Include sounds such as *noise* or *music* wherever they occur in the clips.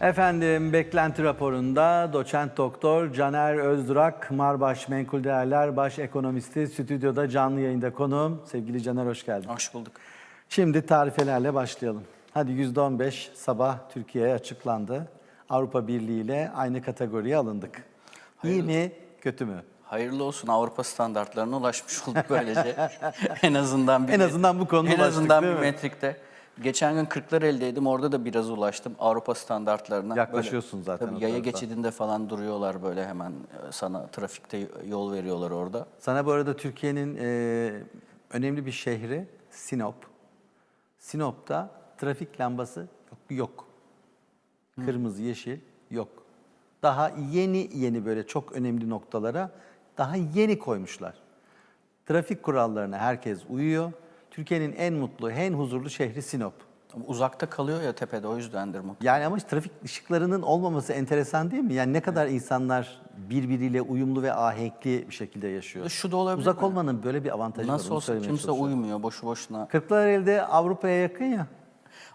Efendim beklenti raporunda doçent doktor Caner Özdurak, Marbaş Menkul Değerler Baş Ekonomisti stüdyoda canlı yayında konuğum. Sevgili Caner hoş geldin. Hoş bulduk. Şimdi tarifelerle başlayalım. Hadi %15 sabah Türkiye'ye açıklandı. Avrupa Birliği ile aynı kategoriye alındık. İyi mi, kötü mü? Hayırlı olsun Avrupa standartlarına ulaşmış olduk böylece. *laughs* en azından bir En azından bu konuda En ulaştık, azından bir mi? metrikte. Geçen gün 40'lar eldeydim. Orada da biraz ulaştım Avrupa standartlarına. Yaklaşıyorsun zaten Tabii yaya geçidinde falan duruyorlar böyle hemen e, sana trafikte yol veriyorlar orada. Sana bu arada Türkiye'nin e, önemli bir şehri Sinop. Sinop'ta trafik lambası yok. yok. Kırmızı, yeşil yok. Daha yeni yeni böyle çok önemli noktalara daha yeni koymuşlar. Trafik kurallarına herkes uyuyor. Türkiye'nin en mutlu, en huzurlu şehri Sinop. Uzakta kalıyor ya tepede o yüzdendir mutlaka. Yani ama trafik ışıklarının olmaması enteresan değil mi? Yani ne kadar insanlar birbiriyle uyumlu ve ahenkli bir şekilde yaşıyor. Şu da olabilir Uzak mi? olmanın böyle bir avantajı var. Nasıl olsa kimse uymuyor boşu boşuna. Kırklareli'de Avrupa'ya yakın ya.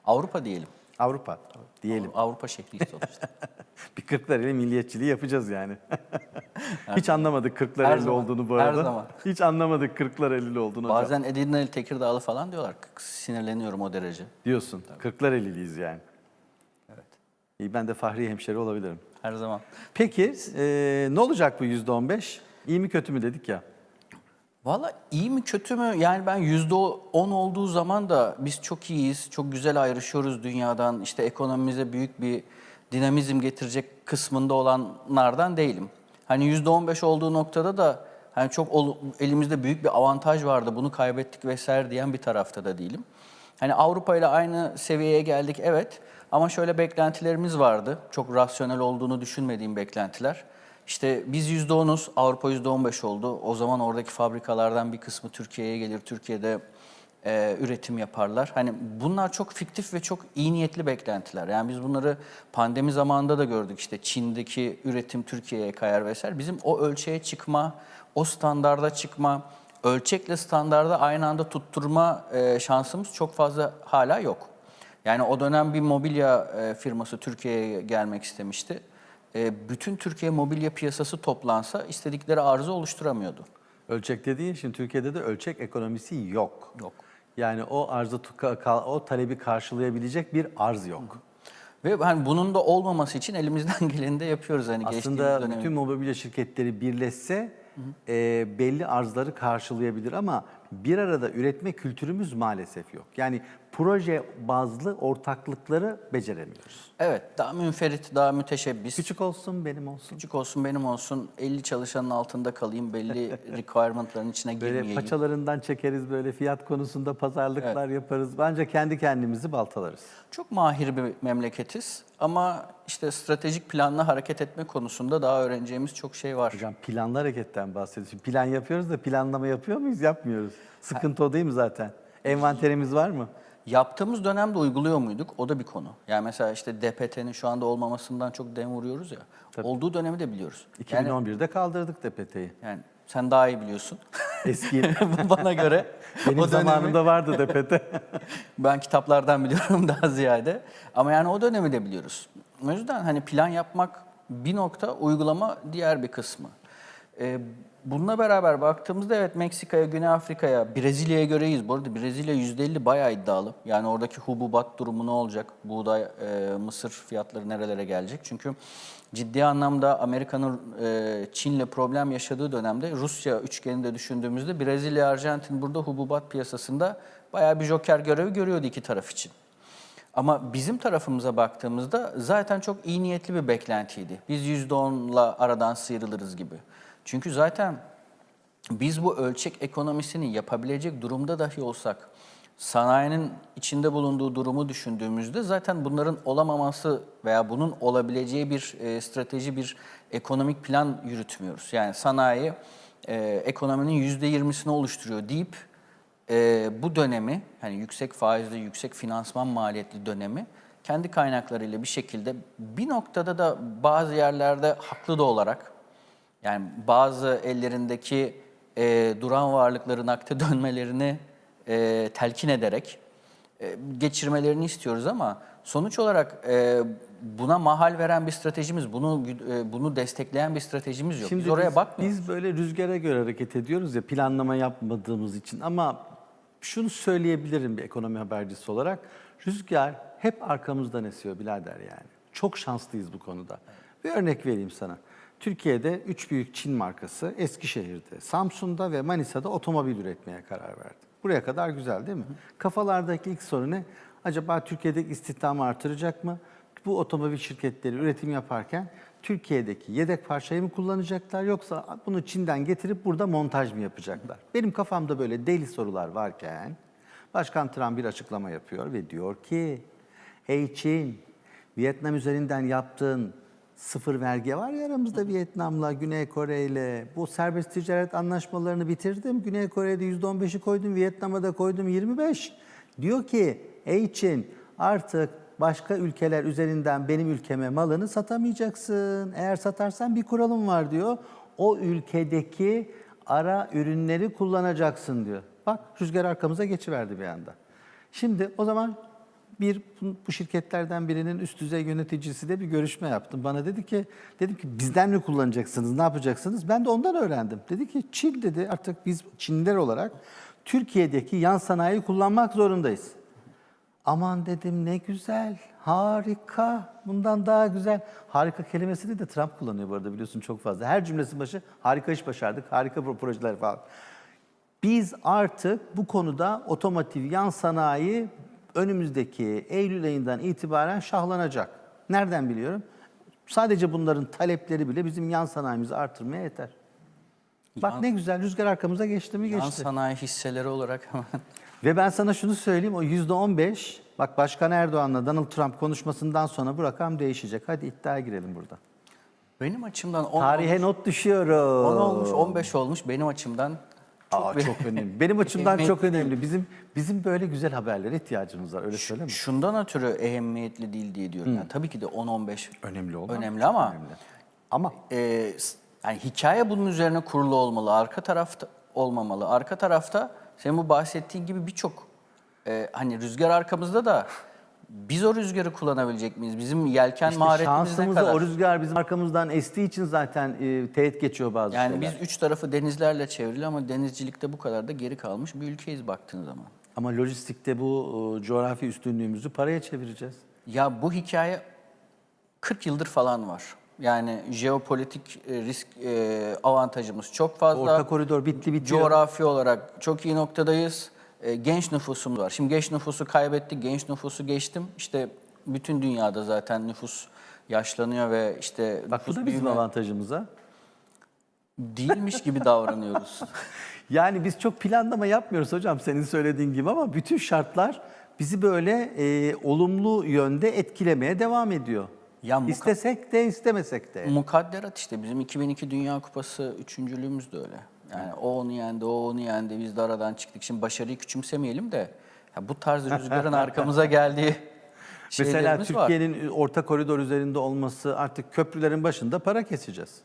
Avrupa diyelim. Avrupa diyelim. Avrupa şehri sonuçta. *laughs* Bir Kırklareli milliyetçiliği yapacağız yani. *laughs* Hiç anlamadık Her Kırklareli olduğunu bu her arada. zaman. Hiç anlamadık Kırklareli olduğunu hocam. Bazen Edirne'li Tekirdağlı falan diyorlar. Sinirleniyorum o derece. Diyorsun. Kırklareli'liyiz yani. Evet. İyi ben de Fahri hemşeri olabilirim. Her zaman. Peki e, ne olacak bu yüzde on beş? İyi mi kötü mü dedik ya. Valla iyi mi kötü mü? Yani ben yüzde on olduğu zaman da biz çok iyiyiz, çok güzel ayrışıyoruz dünyadan. İşte ekonomimize büyük bir dinamizm getirecek kısmında olanlardan değilim. Hani yüzde on beş olduğu noktada da hani çok elimizde büyük bir avantaj vardı, bunu kaybettik vesaire diyen bir tarafta da değilim. Hani Avrupa ile aynı seviyeye geldik evet ama şöyle beklentilerimiz vardı. Çok rasyonel olduğunu düşünmediğim beklentiler. İşte biz %10'uz, Avrupa %15 oldu. O zaman oradaki fabrikalardan bir kısmı Türkiye'ye gelir, Türkiye'de e, üretim yaparlar. Hani bunlar çok fiktif ve çok iyi niyetli beklentiler. Yani biz bunları pandemi zamanında da gördük. İşte Çin'deki üretim Türkiye'ye kayar vesaire. Bizim o ölçeğe çıkma, o standarda çıkma, ölçekle standarda aynı anda tutturma e, şansımız çok fazla hala yok. Yani o dönem bir mobilya e, firması Türkiye'ye gelmek istemişti. E, bütün Türkiye mobilya piyasası toplansa istedikleri arzı oluşturamıyordu. Ölçek dediğin şimdi Türkiye'de de ölçek ekonomisi yok. Yok. Yani o arzı o talebi karşılayabilecek bir arz yok. Ve hani bunun da olmaması için elimizden *laughs* geleni de yapıyoruz hani Aslında dönemi. bütün mobilya şirketleri birleşse e, belli arzları karşılayabilir ama bir arada üretme kültürümüz maalesef yok. Yani proje bazlı ortaklıkları beceremiyoruz. Evet, daha münferit, daha müteşebbis. Küçük olsun benim olsun. Küçük olsun benim olsun 50 çalışanın altında kalayım belli *laughs* requirement'ların içine Böyle girmeyeyim. paçalarından çekeriz böyle fiyat konusunda pazarlıklar yaparız. Bence kendi kendimizi baltalarız. Çok mahir bir memleketiz ama işte stratejik planla hareket etme konusunda daha öğreneceğimiz çok şey var. Hocam planlı hareketten bahsediyorsun. Plan yapıyoruz da planlama yapıyor muyuz? Yapmıyoruz. Sıkıntı o değil mi zaten? Envanterimiz var mı? Yaptığımız dönemde uyguluyor muyduk? O da bir konu. Yani mesela işte DPT'nin şu anda olmamasından çok dem vuruyoruz ya. Olduğu dönemi de biliyoruz. Yani, 2011'de kaldırdık DPT'yi. yani sen daha iyi biliyorsun. Eski *laughs* Bana göre *laughs* benim o dönemi zamanımda vardı DPT. *laughs* ben kitaplardan biliyorum daha ziyade. Ama yani o dönemi de biliyoruz. O yüzden hani plan yapmak bir nokta, uygulama diğer bir kısmı. Ee, bununla beraber baktığımızda evet Meksika'ya, Güney Afrika'ya, Brezilya'ya göreyiz. Bu arada Brezilya %50 bayağı iddialı. Yani oradaki hububat durumu ne olacak? Buğday, e, mısır fiyatları nerelere gelecek? Çünkü ciddi anlamda Amerika'nın e, Çin'le problem yaşadığı dönemde Rusya üçgeninde düşündüğümüzde Brezilya, Arjantin burada hububat piyasasında bayağı bir joker görevi görüyordu iki taraf için. Ama bizim tarafımıza baktığımızda zaten çok iyi niyetli bir beklentiydi. Biz %10'la aradan sıyrılırız gibi. Çünkü zaten biz bu ölçek ekonomisini yapabilecek durumda dahi olsak, sanayinin içinde bulunduğu durumu düşündüğümüzde zaten bunların olamaması veya bunun olabileceği bir e, strateji, bir ekonomik plan yürütmüyoruz. Yani sanayi e, ekonominin %20'sini oluşturuyor deyip e, bu dönemi, hani yüksek faizli, yüksek finansman maliyetli dönemi kendi kaynaklarıyla bir şekilde bir noktada da bazı yerlerde haklı da olarak yani bazı ellerindeki e, duran varlıkların akte *laughs* dönmelerini e, telkin ederek e, geçirmelerini istiyoruz ama sonuç olarak e, buna mahal veren bir stratejimiz, bunu e, bunu destekleyen bir stratejimiz yok. Biz oraya biz, bakmıyoruz. Biz böyle rüzgara göre hareket ediyoruz ya planlama yapmadığımız için ama şunu söyleyebilirim bir ekonomi habercisi olarak. Rüzgar hep arkamızdan esiyor birader yani. Çok şanslıyız bu konuda. Bir örnek vereyim sana. Türkiye'de üç büyük Çin markası Eskişehir'de, Samsun'da ve Manisa'da otomobil üretmeye karar verdi. Buraya kadar güzel değil mi? Kafalardaki ilk soru ne? Acaba Türkiye'deki istihdamı artıracak mı? Bu otomobil şirketleri üretim yaparken Türkiye'deki yedek parçayı mı kullanacaklar yoksa bunu Çin'den getirip burada montaj mı yapacaklar? Benim kafamda böyle deli sorular varken Başkan Trump bir açıklama yapıyor ve diyor ki Ey Çin, Vietnam üzerinden yaptığın sıfır vergi var ya aramızda Vietnam'la, Güney Kore'yle. Bu serbest ticaret anlaşmalarını bitirdim. Güney Kore'de %15'i koydum, Vietnam'a da koydum 25. Diyor ki ey Çin artık başka ülkeler üzerinden benim ülkeme malını satamayacaksın. Eğer satarsan bir kuralım var diyor. O ülkedeki ara ürünleri kullanacaksın diyor. Bak rüzgar arkamıza geçiverdi bir anda. Şimdi o zaman bir bu- şirketlerden birinin üst düzey yöneticisi de bir görüşme yaptım. Bana dedi ki dedim ki bizden mi kullanacaksınız? Ne yapacaksınız? Ben de ondan öğrendim. Dedi ki Çin dedi artık biz Çinliler olarak Türkiye'deki yan sanayiyi kullanmak zorundayız. Aman dedim ne güzel, harika, bundan daha güzel. Harika kelimesini de Trump kullanıyor bu arada biliyorsun çok fazla. Her cümlesi başı harika iş başardık, harika pro- projeler falan. Biz artık bu konuda otomotiv yan sanayi önümüzdeki Eylül ayından itibaren şahlanacak. Nereden biliyorum? Sadece bunların talepleri bile bizim yan sanayimizi artırmaya yeter. Bak ne güzel rüzgar arkamıza geçti mi Yan geçti. sanayi hisseleri olarak hemen *laughs* Ve ben sana şunu söyleyeyim o yüzde on beş bak Başkan Erdoğan'la Donald Trump konuşmasından sonra bu rakam değişecek. Hadi iddiaya girelim burada. benim açımdan 10 Tarihe olmuş, not düşüyorum. 10 olmuş, 15 olmuş benim açımdan çok Aa, çok önemli. Benim açımdan çok önemli. Bizim bizim böyle güzel haberlere ihtiyacımız var. Öyle söyleme. Şundan ötürü ehemmiyetli değil diye diyorum. Yani tabii ki de 10-15 Önemli olmaz. önemli ama Önemli. Ama e, s- yani hikaye bunun üzerine kurulu olmalı. Arka tarafta olmamalı. Arka tarafta senin bu bahsettiğin gibi birçok e, hani rüzgar arkamızda da biz o rüzgarı kullanabilecek miyiz? Bizim yelken işte maharetimiz ne kadar? o rüzgar bizim arkamızdan estiği için zaten e, teğet geçiyor bazı Yani şeyler. biz üç tarafı denizlerle çevrili ama denizcilikte bu kadar da geri kalmış bir ülkeyiz baktığın zaman. Ama lojistikte bu e, coğrafi üstünlüğümüzü paraya çevireceğiz. Ya bu hikaye 40 yıldır falan var. Yani jeopolitik e, risk e, avantajımız çok fazla. Orta koridor bitti bitiyor. Coğrafi olarak çok iyi noktadayız. E, genç nüfusumuz var. Şimdi genç nüfusu kaybettik, genç nüfusu geçtim. İşte bütün dünyada zaten nüfus yaşlanıyor ve işte Bak bu da bizim büyüme avantajımıza. değilmiş gibi davranıyoruz. *laughs* Yani biz çok planlama yapmıyoruz hocam senin söylediğin gibi ama bütün şartlar bizi böyle e, olumlu yönde etkilemeye devam ediyor. Ya İstesek de istemesek de. Mukadderat işte bizim 2002 Dünya Kupası üçüncülüğümüz de öyle. Yani o onu yendi, o onu yendi, biz de aradan çıktık. Şimdi başarıyı küçümsemeyelim de ya bu tarz *laughs* rüzgarın arkamıza geldiği Mesela şeylerimiz var. Türkiye'nin orta koridor üzerinde olması artık köprülerin başında para keseceğiz.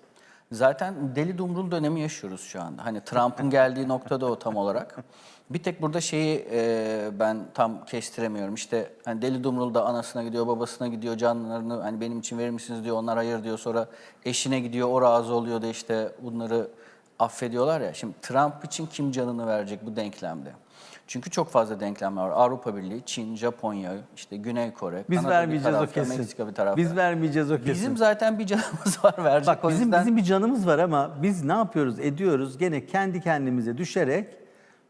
Zaten deli dumrul dönemi yaşıyoruz şu anda. Hani Trump'ın *laughs* geldiği noktada o tam olarak. Bir tek burada şeyi e, ben tam kestiremiyorum. İşte hani deli dumrul da anasına gidiyor, babasına gidiyor, canlarını hani benim için verir misiniz diyor. Onlar hayır diyor. Sonra eşine gidiyor, o razı oluyor da işte bunları affediyorlar ya. Şimdi Trump için kim canını verecek bu denklemde? Çünkü çok fazla denklem var. Avrupa Birliği, Çin, Japonya, işte Güney Kore, Biz Kanada bir vermeyeceğiz o tarafta, kesin. Meksika bir tarafta. Biz vermeyeceğiz o kesin. Bizim zaten bir canımız var verecek Bak o bizim yüzden. bizim bir canımız var ama biz ne yapıyoruz ediyoruz gene kendi kendimize düşerek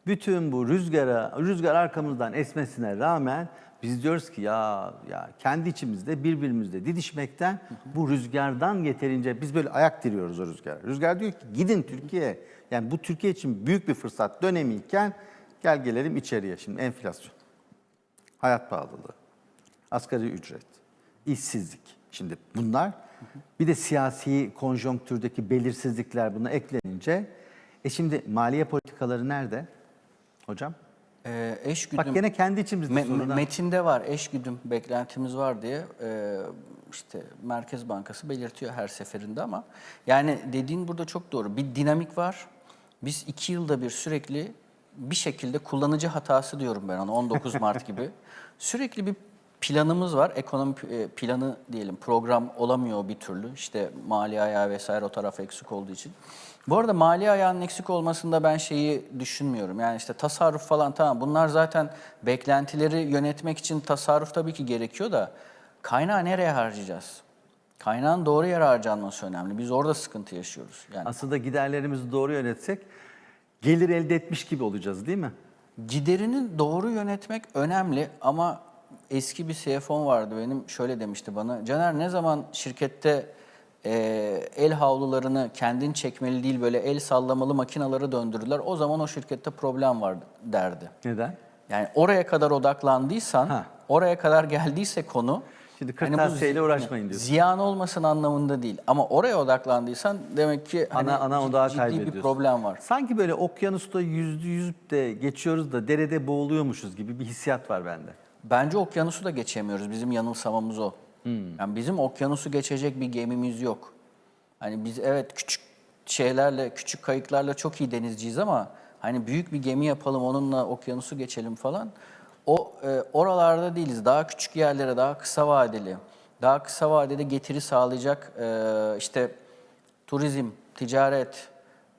bütün bu rüzgara rüzgar arkamızdan esmesine rağmen biz diyoruz ki ya ya kendi içimizde birbirimizle didişmekten bu rüzgardan yeterince biz böyle ayak diriyoruz o rüzgara. Rüzgar diyor ki gidin Türkiye. Yani bu Türkiye için büyük bir fırsat dönemiyken gel gelelim içeriye şimdi enflasyon, hayat pahalılığı, asgari ücret, işsizlik. Şimdi bunlar bir de siyasi konjonktürdeki belirsizlikler buna eklenince e şimdi maliye politikaları nerede hocam? Ee, eş güdüm. Bak gene kendi içimizde Me- sorunlar. metinde var, eş güdüm beklentimiz var diye e, işte Merkez Bankası belirtiyor her seferinde ama yani dediğin burada çok doğru. Bir dinamik var. Biz iki yılda bir sürekli bir şekilde kullanıcı hatası diyorum ben ona 19 *laughs* Mart gibi. Sürekli bir planımız var. Ekonomi e, planı diyelim program olamıyor bir türlü. İşte mali ayağı vesaire o taraf eksik olduğu için. Bu arada mali ayağının eksik olmasında ben şeyi düşünmüyorum. Yani işte tasarruf falan tamam bunlar zaten beklentileri yönetmek için tasarruf tabii ki gerekiyor da kaynağı nereye harcayacağız? Kaynağın doğru yere harcanması önemli. Biz orada sıkıntı yaşıyoruz. Yani Aslında giderlerimizi doğru yönetsek gelir elde etmiş gibi olacağız değil mi? Giderini doğru yönetmek önemli ama eski bir CFO'm vardı benim şöyle demişti bana. Caner ne zaman şirkette e, el havlularını kendin çekmeli değil böyle el sallamalı makinaları döndürdüler. O zaman o şirkette problem var derdi. Neden? Yani oraya kadar odaklandıysan, Ha. oraya kadar geldiyse konu... Şimdi hani bu kırtasiyeyle zi- uğraşmayın diyorsun. Ziyan olmasın anlamında değil. Ama oraya odaklandıysan demek ki hani Ana ana cid- odağı ciddi bir problem var. Sanki böyle okyanusta yüzde yüzüp de geçiyoruz da derede boğuluyormuşuz gibi bir hissiyat var bende. Bence okyanusu da geçemiyoruz. Bizim yanılsamamız o. Hmm. Yani bizim okyanusu geçecek bir gemimiz yok. Hani biz evet küçük şeylerle, küçük kayıklarla çok iyi denizciyiz ama hani büyük bir gemi yapalım onunla okyanusu geçelim falan. O e, oralarda değiliz. Daha küçük yerlere, daha kısa vadeli, daha kısa vadede getiri sağlayacak e, işte turizm, ticaret,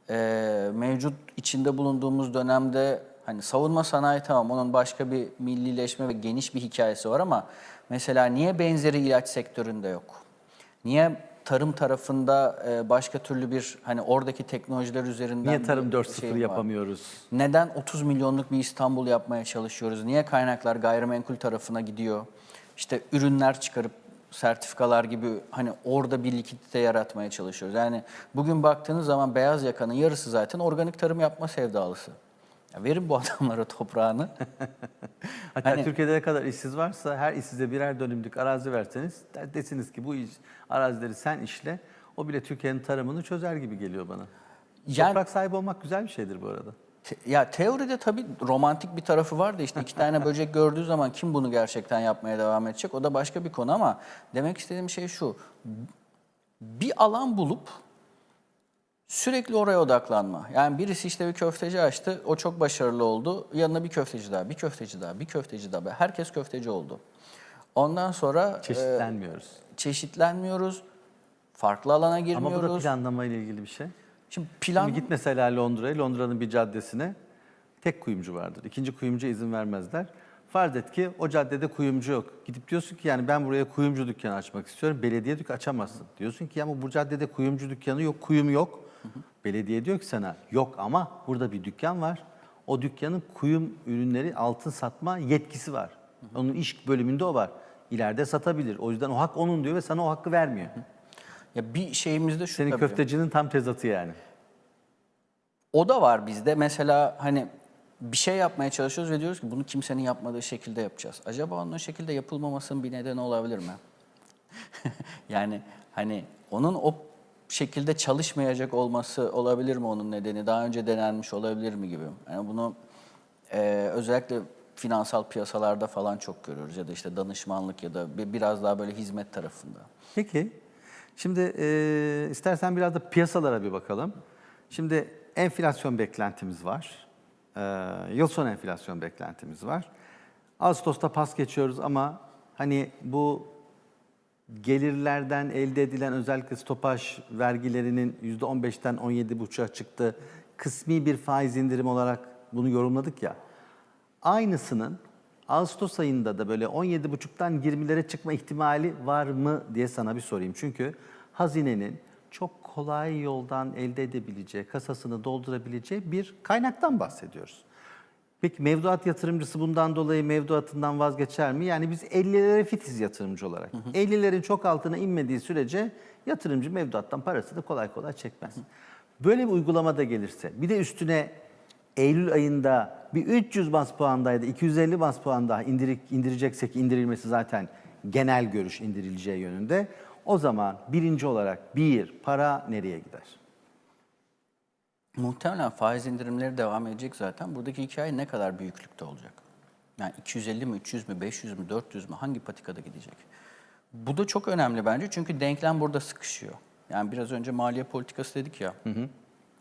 e, mevcut içinde bulunduğumuz dönemde hani savunma sanayi tamam onun başka bir millileşme ve geniş bir hikayesi var ama mesela niye benzeri ilaç sektöründe yok? Niye tarım tarafında e, başka türlü bir hani oradaki teknolojiler üzerinden Niye tarım bir 4.0 şey yapamıyoruz? Neden 30 milyonluk bir İstanbul yapmaya çalışıyoruz? Niye kaynaklar gayrimenkul tarafına gidiyor? İşte ürünler çıkarıp sertifikalar gibi hani orada bir likidite yaratmaya çalışıyoruz. Yani bugün baktığınız zaman beyaz yakanın yarısı zaten organik tarım yapma sevdalısı. Ya verin bu *laughs* adamlara toprağını. *laughs* Hatta Hani- Türkiye'de ne kadar işsiz varsa her işsize birer dönümlük arazi verseniz de- desiniz ki bu iş, arazileri sen işle. O bile Türkiye'nin tarımını çözer gibi geliyor bana. Yani- Toprak sahibi olmak güzel bir şeydir bu arada. Te- Ya teoride tabii romantik bir tarafı var da işte iki tane *laughs* böcek gördüğü zaman kim bunu gerçekten yapmaya devam edecek o da başka bir konu ama demek istediğim şey şu. Bir alan bulup sürekli oraya odaklanma. Yani birisi işte bir köfteci açtı, o çok başarılı oldu. Yanına bir köfteci daha, bir köfteci daha, bir köfteci daha. Herkes köfteci oldu. Ondan sonra e, Çeşitlenmiyoruz. çeşitlenmiyoruz. Farklı alana Ama girmiyoruz. bu da planlama ile ilgili bir şey. Şimdi plan Şimdi git mesela Londra'ya, Londra'nın bir caddesine tek kuyumcu vardır. İkinci kuyumcuya izin vermezler. Farz et ki o caddede kuyumcu yok. Gidip diyorsun ki yani ben buraya kuyumcu dükkanı açmak istiyorum. Belediye dükkanı açamazsın. Diyorsun ki ama bu caddede kuyumcu dükkanı yok, kuyum yok. Belediye diyor ki sana yok ama burada bir dükkan var. O dükkanın kuyum ürünleri altın satma yetkisi var. Onun iş bölümünde o var. İleride satabilir. O yüzden o hak onun diyor ve sana o hakkı vermiyor. ya bir şeyimizde şu Senin tabii. köftecinin tam tezatı yani. O da var bizde. Mesela hani bir şey yapmaya çalışıyoruz ve diyoruz ki bunu kimsenin yapmadığı şekilde yapacağız. Acaba onun şekilde yapılmamasının bir nedeni olabilir mi? *laughs* yani hani onun o şekilde çalışmayacak olması olabilir mi onun nedeni? Daha önce denenmiş olabilir mi gibi. Yani bunu e, özellikle finansal piyasalarda falan çok görüyoruz ya da işte danışmanlık ya da bi- biraz daha böyle hizmet tarafında. Peki, şimdi e, istersen biraz da piyasalara bir bakalım. Şimdi enflasyon beklentimiz var. E, yıl sonu enflasyon beklentimiz var. Ağustos'ta pas geçiyoruz ama hani bu gelirlerden elde edilen özellikle stopaj vergilerinin %15'ten 17,5'a çıktı. Kısmi bir faiz indirim olarak bunu yorumladık ya. Aynısının Ağustos ayında da böyle 17,5'tan 20'lere çıkma ihtimali var mı diye sana bir sorayım. Çünkü hazinenin çok kolay yoldan elde edebileceği, kasasını doldurabileceği bir kaynaktan bahsediyoruz. Peki mevduat yatırımcısı bundan dolayı mevduatından vazgeçer mi? Yani biz 50'lere fitiz yatırımcı olarak. 50'lerin çok altına inmediği sürece yatırımcı mevduattan parasını kolay kolay çekmez. Böyle bir uygulama da gelirse bir de üstüne Eylül ayında bir 300 bas puandaydı, 250 bas puan daha indirik, indireceksek indirilmesi zaten genel görüş indirileceği yönünde. O zaman birinci olarak bir, para nereye gider? Muhtemelen faiz indirimleri devam edecek zaten. Buradaki hikaye ne kadar büyüklükte olacak? Yani 250 mi, 300 mü, 500 mü, 400 mü hangi patikada gidecek? Bu da çok önemli bence çünkü denklem burada sıkışıyor. Yani biraz önce maliye politikası dedik ya.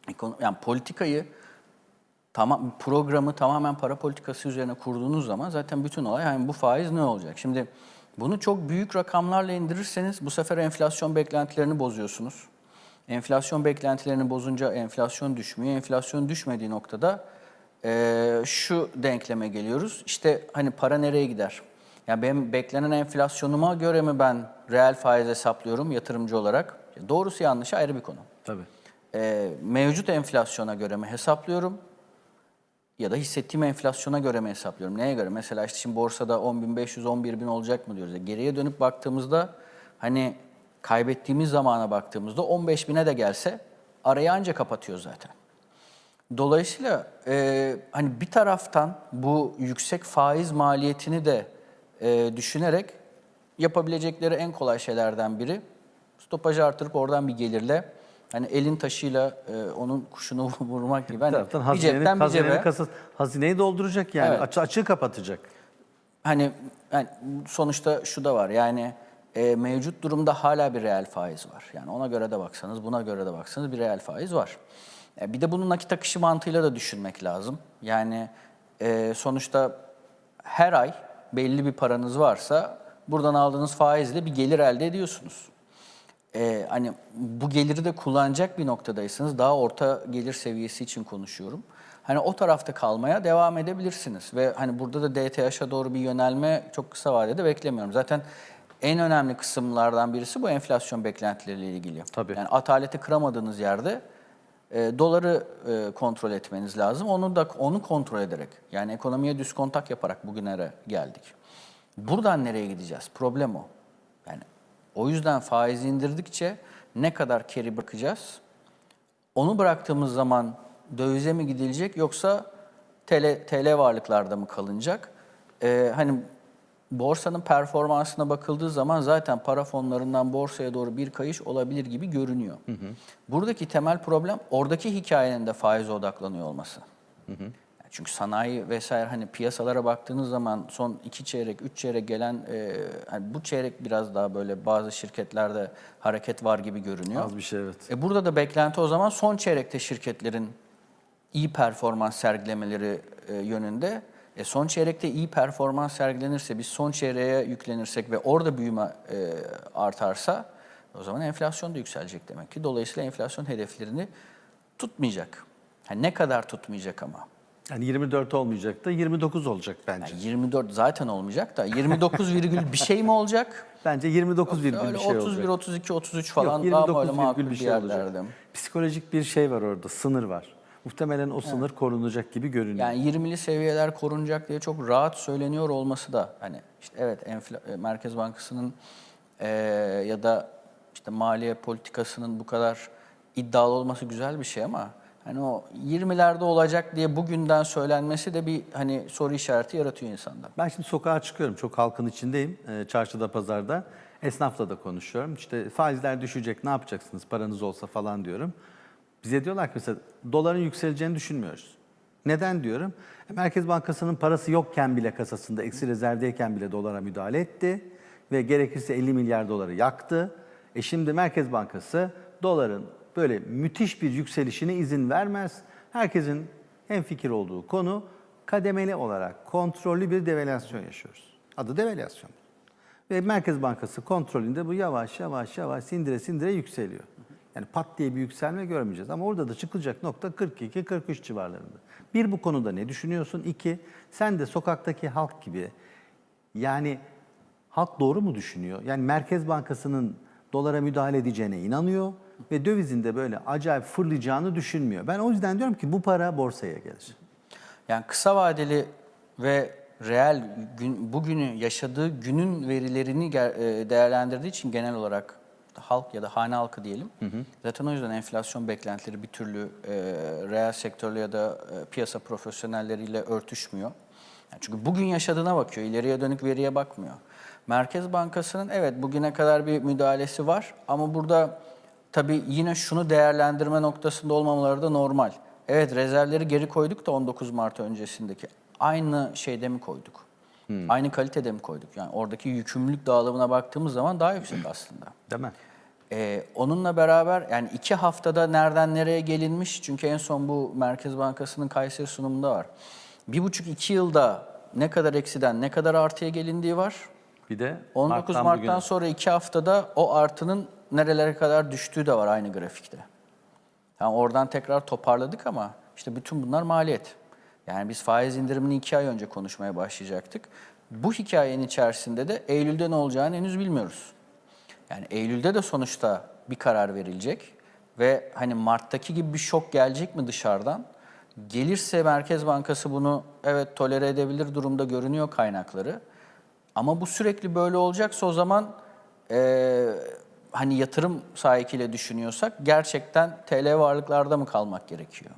Ekono- yani politikayı tamam programı tamamen para politikası üzerine kurduğunuz zaman zaten bütün olay yani bu faiz ne olacak? Şimdi bunu çok büyük rakamlarla indirirseniz bu sefer enflasyon beklentilerini bozuyorsunuz. Enflasyon beklentilerini bozunca enflasyon düşmüyor. Enflasyon düşmediği noktada eee, şu denkleme geliyoruz. İşte hani para nereye gider? Yani benim beklenen enflasyonuma göre mi ben reel faiz hesaplıyorum yatırımcı olarak? Doğrusu yanlışı ayrı bir konu. Tabii. Eee, mevcut enflasyona göre mi hesaplıyorum? Ya da hissettiğim enflasyona göre mi hesaplıyorum? Neye göre? Mesela işte şimdi borsada 10.500, 11.000 olacak mı diyoruz. Geriye dönüp baktığımızda hani kaybettiğimiz zamana baktığımızda 15.000'e de gelse arayı anca kapatıyor zaten. Dolayısıyla e, hani bir taraftan bu yüksek faiz maliyetini de e, düşünerek yapabilecekleri en kolay şeylerden biri stopajı artırıp oradan bir gelirle hani elin taşıyla e, onun kuşunu *laughs* vurmak gibi Bir hani bir hazinenin, cepten bir cebe kasası, hazineyi dolduracak yani. Evet. Açı, açığı kapatacak. hani yani sonuçta şu da var yani e, mevcut durumda hala bir reel faiz var. Yani ona göre de baksanız buna göre de baksanız bir reel faiz var. E, bir de bunu nakit akışı mantığıyla da düşünmek lazım. Yani e, sonuçta her ay belli bir paranız varsa buradan aldığınız faizle bir gelir elde ediyorsunuz. Ee, hani bu geliri de kullanacak bir noktadaysanız daha orta gelir seviyesi için konuşuyorum. Hani o tarafta kalmaya devam edebilirsiniz ve hani burada da DTH'a doğru bir yönelme çok kısa vadede beklemiyorum. Zaten en önemli kısımlardan birisi bu enflasyon beklentileriyle ilgili. Tabii. Yani ataleti kıramadığınız yerde e, doları e, kontrol etmeniz lazım. Onu da onu kontrol ederek yani ekonomiye düz kontak yaparak bugünlere geldik. Buradan nereye gideceğiz? Problem o. Yani o yüzden faizi indirdikçe ne kadar keri bırakacağız? Onu bıraktığımız zaman dövize mi gidilecek yoksa TL, TL varlıklarda mı kalınacak? Ee, hani borsanın performansına bakıldığı zaman zaten para fonlarından borsaya doğru bir kayış olabilir gibi görünüyor. Buradaki temel problem oradaki hikayenin de faize odaklanıyor olması. Yani Çünkü sanayi vesaire hani piyasalara baktığınız zaman son iki çeyrek, üç çeyrek gelen e, hani bu çeyrek biraz daha böyle bazı şirketlerde hareket var gibi görünüyor. Az bir şey evet. E burada da beklenti o zaman son çeyrekte şirketlerin iyi performans sergilemeleri e, yönünde. E son çeyrekte iyi performans sergilenirse, biz son çeyreğe yüklenirsek ve orada büyüme e, artarsa o zaman enflasyon da yükselecek demek ki. Dolayısıyla enflasyon hedeflerini tutmayacak. Ha, ne kadar tutmayacak ama? Yani 24 olmayacak da 29 olacak bence. Yani 24 zaten olmayacak da 29 virgül bir şey mi olacak? Bence 29 virgül bir şey 31, olacak. 32, 33 falan Yok, daha 29 böyle makul bir şey olacak. Psikolojik bir şey var orada, sınır var. Muhtemelen o sınır korunacak gibi görünüyor. Yani 20'li seviyeler korunacak diye çok rahat söyleniyor olması da hani işte evet enfla- e, Merkez Bankası'nın e, ya da işte maliye politikasının bu kadar iddialı olması güzel bir şey ama hani o 20'lerde olacak diye bugünden söylenmesi de bir hani soru işareti yaratıyor insanda. Ben şimdi sokağa çıkıyorum. Çok halkın içindeyim. Ee, Çarşıda, pazarda. Esnafla da konuşuyorum. İşte faizler düşecek, ne yapacaksınız paranız olsa falan diyorum. Bize diyorlar ki mesela doların yükseleceğini düşünmüyoruz. Neden diyorum? E, Merkez Bankası'nın parası yokken bile kasasında, eksi rezervdeyken bile dolara müdahale etti. Ve gerekirse 50 milyar doları yaktı. E şimdi Merkez Bankası doların böyle müthiş bir yükselişine izin vermez. Herkesin en fikir olduğu konu kademeli olarak kontrollü bir devalüasyon yaşıyoruz. Adı devalüasyon. Ve Merkez Bankası kontrolünde bu yavaş yavaş yavaş sindire sindire yükseliyor. Yani pat diye bir yükselme görmeyeceğiz. Ama orada da çıkılacak nokta 42-43 civarlarında. Bir bu konuda ne düşünüyorsun? İki, sen de sokaktaki halk gibi yani halk doğru mu düşünüyor? Yani Merkez Bankası'nın dolara müdahale edeceğine inanıyor ve dövizin de böyle acayip fırlayacağını düşünmüyor. Ben o yüzden diyorum ki bu para borsaya gelir. Yani kısa vadeli ve reel gün, bugünü yaşadığı günün verilerini e, değerlendirdiği için genel olarak halk ya da hane halkı diyelim. Zaten o yüzden enflasyon beklentileri bir türlü e, reel sektörle ya da e, piyasa profesyonelleriyle örtüşmüyor. Yani çünkü bugün yaşadığına bakıyor, ileriye dönük veriye bakmıyor. Merkez Bankası'nın evet bugüne kadar bir müdahalesi var ama burada tabii yine şunu değerlendirme noktasında olmamaları da normal. Evet rezervleri geri koyduk da 19 Mart öncesindeki aynı şeyde mi koyduk? Aynı kalitede mi koyduk? Yani oradaki yükümlülük dağılımına baktığımız zaman daha yüksek aslında. Değil mi? Ee, onunla beraber yani iki haftada nereden nereye gelinmiş çünkü en son bu Merkez Bankası'nın Kayseri sunumunda var. Bir buçuk iki yılda ne kadar eksiden ne kadar artıya gelindiği var. Bir de 19 Mart'tan Mart'tan bugüne. sonra iki haftada o artının nerelere kadar düştüğü de var aynı grafikte. Yani oradan tekrar toparladık ama işte bütün bunlar maliyet. Yani biz faiz indirimini iki ay önce konuşmaya başlayacaktık. Bu hikayenin içerisinde de Eylül'de ne olacağını henüz bilmiyoruz. Yani Eylül'de de sonuçta bir karar verilecek ve hani Mart'taki gibi bir şok gelecek mi dışarıdan? Gelirse Merkez Bankası bunu evet tolere edebilir durumda görünüyor kaynakları. Ama bu sürekli böyle olacaksa o zaman eee, hani yatırım sahikiyle düşünüyorsak gerçekten TL varlıklarda mı kalmak gerekiyor?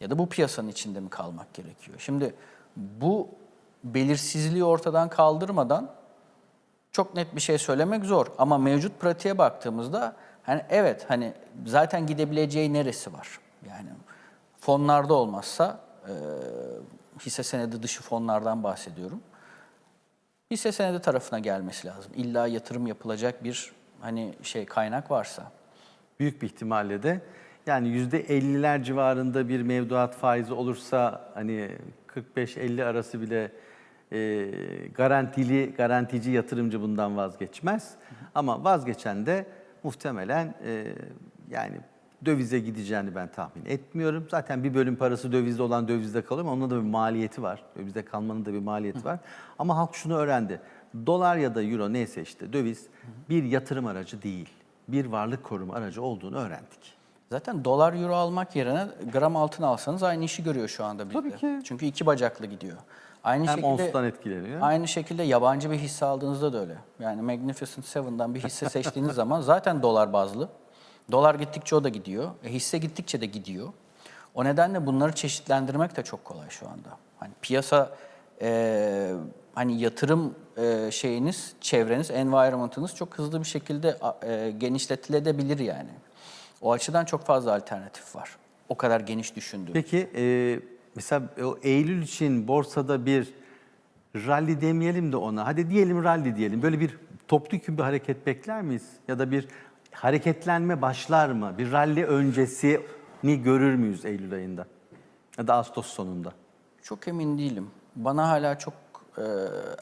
Ya da bu piyasanın içinde mi kalmak gerekiyor? Şimdi bu belirsizliği ortadan kaldırmadan çok net bir şey söylemek zor ama mevcut pratiğe baktığımızda hani evet hani zaten gidebileceği neresi var? Yani fonlarda olmazsa e, hisse senedi dışı fonlardan bahsediyorum. Hisse senedi tarafına gelmesi lazım. İlla yatırım yapılacak bir hani şey kaynak varsa. Büyük bir ihtimalle de yani yüzde 50'ler civarında bir mevduat faizi olursa hani 45-50 arası bile e, garantili garantici yatırımcı bundan vazgeçmez. Ama vazgeçen de muhtemelen e, yani dövize gideceğini ben tahmin etmiyorum. Zaten bir bölüm parası dövizde olan dövizde kalıyor ama onun da bir maliyeti var. Dövizde kalmanın da bir maliyeti var. Ama halk şunu öğrendi. Dolar ya da euro neyse işte döviz bir yatırım aracı değil. Bir varlık koruma aracı olduğunu öğrendik. Zaten dolar euro almak yerine gram altın alsanız aynı işi görüyor şu anda bizde. Tabii ki. Çünkü iki bacaklı gidiyor. Aynı Hem şekilde onstan etkileniyor. Aynı şekilde yabancı bir hisse aldığınızda da öyle. Yani Magnificent Seven'dan bir hisse seçtiğiniz *laughs* zaman zaten dolar bazlı. Dolar gittikçe o da gidiyor. E, hisse gittikçe de gidiyor. O nedenle bunları çeşitlendirmek de çok kolay şu anda. Hani piyasa e, hani yatırım e, şeyiniz, çevreniz, environment'ınız çok hızlı bir şekilde e, genişletilebilir yani. O açıdan çok fazla alternatif var. O kadar geniş düşündüğüm. Peki e, mesela o Eylül için borsada bir rally demeyelim de ona. Hadi diyelim rally diyelim. Böyle bir toplu bir hareket bekler miyiz? Ya da bir hareketlenme başlar mı? Bir rally öncesini görür müyüz Eylül ayında? Ya da Ağustos sonunda? Çok emin değilim. Bana hala çok e,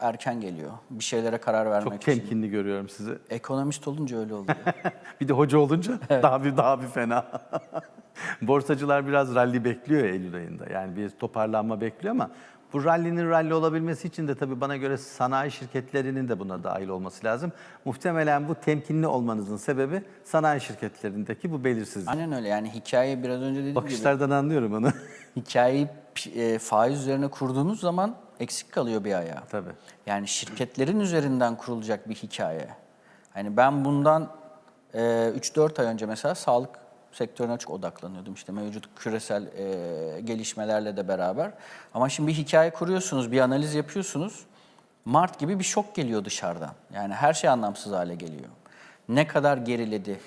erken geliyor bir şeylere karar vermek Çok için. temkinli görüyorum sizi. Ekonomist olunca öyle oluyor. *laughs* bir de hoca olunca daha bir daha bir fena. *laughs* *laughs* Borsacılar biraz rally bekliyor Eylül ayında. Yani bir toparlanma bekliyor ama bu rally'nin rally olabilmesi için de tabii bana göre sanayi şirketlerinin de buna dahil olması lazım. Muhtemelen bu temkinli olmanızın sebebi sanayi şirketlerindeki bu belirsizlik. Aynen öyle yani hikaye biraz önce dediğim gibi Bakışlardan anlıyorum onu. *laughs* hikayeyi e, faiz üzerine kurduğunuz zaman eksik kalıyor bir ayağı. tabii. Yani şirketlerin üzerinden kurulacak bir hikaye. Hani ben bundan e, 3-4 ay önce mesela sağlık sektörüne çok odaklanıyordum işte mevcut küresel e, gelişmelerle de beraber. Ama şimdi bir hikaye kuruyorsunuz, bir analiz yapıyorsunuz. Mart gibi bir şok geliyor dışarıdan. Yani her şey anlamsız hale geliyor. Ne kadar geriledi.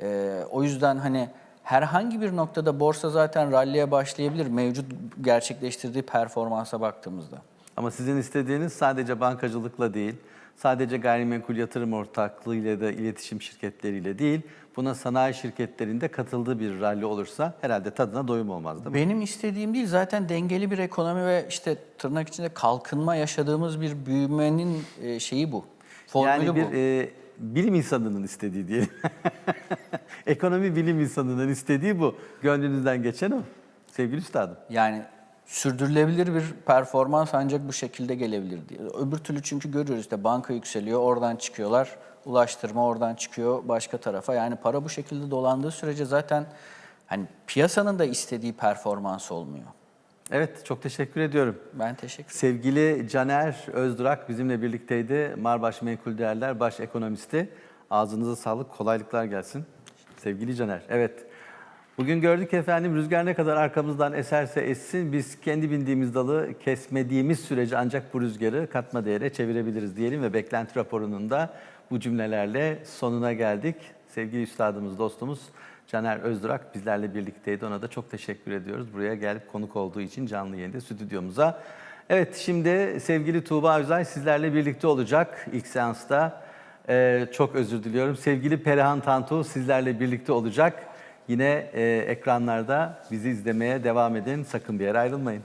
E, o yüzden hani herhangi bir noktada borsa zaten ralliye başlayabilir mevcut gerçekleştirdiği performansa baktığımızda. Ama sizin istediğiniz sadece bankacılıkla değil, sadece gayrimenkul yatırım ortaklığıyla da iletişim şirketleriyle değil, buna sanayi şirketlerinde katıldığı bir rally olursa herhalde tadına doyum olmaz değil mi? Benim istediğim değil zaten dengeli bir ekonomi ve işte tırnak içinde kalkınma yaşadığımız bir büyümenin e, şeyi bu. Formülü yani bir bu. e, bilim insanının istediği diyelim. *laughs* Ekonomi bilim insanının istediği bu. Gönlünüzden geçen o. Sevgili üstadım. Yani sürdürülebilir bir performans ancak bu şekilde gelebilir diye. Öbür türlü çünkü görüyoruz işte banka yükseliyor, oradan çıkıyorlar. Ulaştırma oradan çıkıyor başka tarafa. Yani para bu şekilde dolandığı sürece zaten hani piyasanın da istediği performans olmuyor. Evet, çok teşekkür ediyorum. Ben teşekkür Sevgili Caner Özdurak bizimle birlikteydi. Marbaş Menkul Değerler Baş Ekonomisti. Ağzınıza sağlık, kolaylıklar gelsin. Sevgili Caner, evet. Bugün gördük efendim rüzgar ne kadar arkamızdan eserse essin biz kendi bindiğimiz dalı kesmediğimiz sürece ancak bu rüzgarı katma değere çevirebiliriz diyelim ve beklenti raporunun da bu cümlelerle sonuna geldik. Sevgili üstadımız, dostumuz Caner Özdurak bizlerle birlikteydi. Ona da çok teşekkür ediyoruz. Buraya gelip konuk olduğu için canlı yayında stüdyomuza. Evet şimdi sevgili Tuğba Özay sizlerle birlikte olacak ilk seansta. Ee, çok özür diliyorum. Sevgili Perihan Tantu sizlerle birlikte olacak. Yine e, ekranlarda bizi izlemeye devam edin. Sakın bir yere ayrılmayın.